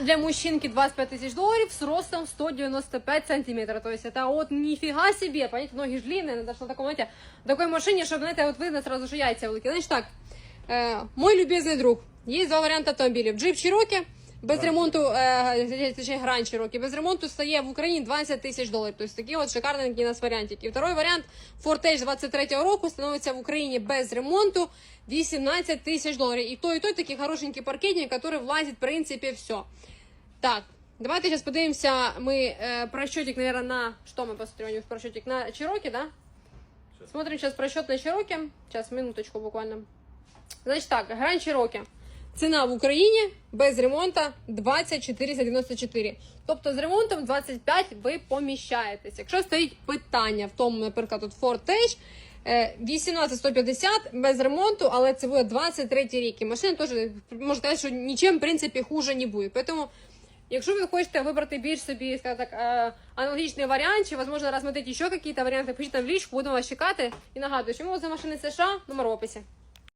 для мужчинки 25 тысяч долларов с ростом 195 сантиметров. То есть это вот нифига себе, понимаете, ноги ж длинные, надо что на таком, знаете, такой машине, чтобы, знаете, вот видно сразу, что яйца великие. Значит так, э, мой любезный друг, есть два варіанти автомобілів. Джип Cherokee, без ремонту, е, точніше, Гранд Cherokee, без ремонту стає в Україні 20 тисяч доларів. Тобто такі от шикарненькі у нас варіантики. І второй варіант Ford Edge 23 року становиться в Україні без ремонту 18 тисяч доларів. І той, і той такий хорошенький паркетник, який влазить, в принципі, все. Так, давайте сейчас подивимося. Мы э, просчетик, наверное, на... Что мы посмотрим? Просчетик на Cherokee, да? Смотрим сейчас просчет на Cherokee. Сейчас, минуточку буквально. Значить так, Grand Cherokee. Ціна в Україні без ремонту 2494. Тобто з ремонтом 25 ви поміщаєтесь. Якщо стоїть питання в тому, наприклад, тут Ford Edge, е, 18150 без ремонту, але це буде 23 рік. І машина теж можна сказати, що нічим в принципі хуже не буде. Тому Якщо ви хочете вибрати більш собі, скажімо так, е, аналогічний варіант, чи, можливо, розглядати ще якісь варіанти, пишіть нам в лічку, будемо вас чекати. І нагадую, що ми за машини США, номер в описі.